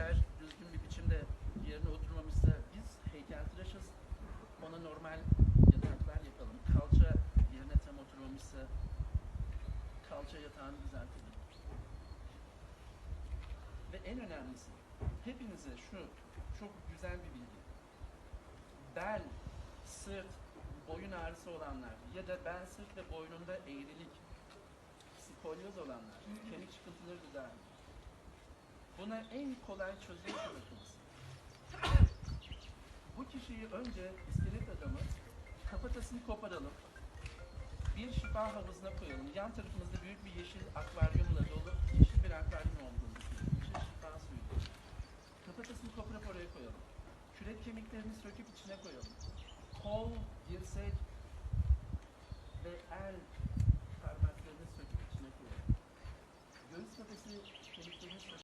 dizler düzgün bir biçimde yerine oturmamışsa biz heykeltıraşız. Ona normal yataklar yapalım. Kalça yerine tam oturmamışsa kalça yatağını düzeltelim. Ve en önemlisi hepinize şu çok güzel bir bilgi. Bel, sırt, boyun ağrısı olanlar ya da bel, sırt ve boynunda eğrilik, skolyoz olanlar, kemik çıkıntıları düzelmiyor. Buna en kolay çözüm şu bakınız. Bu kişiyi önce iskelet adamı kafatasını koparalım. Bir şifa havuzuna koyalım. Yan tarafımızda büyük bir yeşil akvaryumla dolu yeşil bir akvaryum olduğunu düşünün. Şifa suyu. Kafatasını koparıp oraya koyalım. Kürek kemiklerini söküp içine koyalım. Kol, dirsek ve el parmaklarını söküp içine koyalım. Göğüs kafesi kemiklerini söküp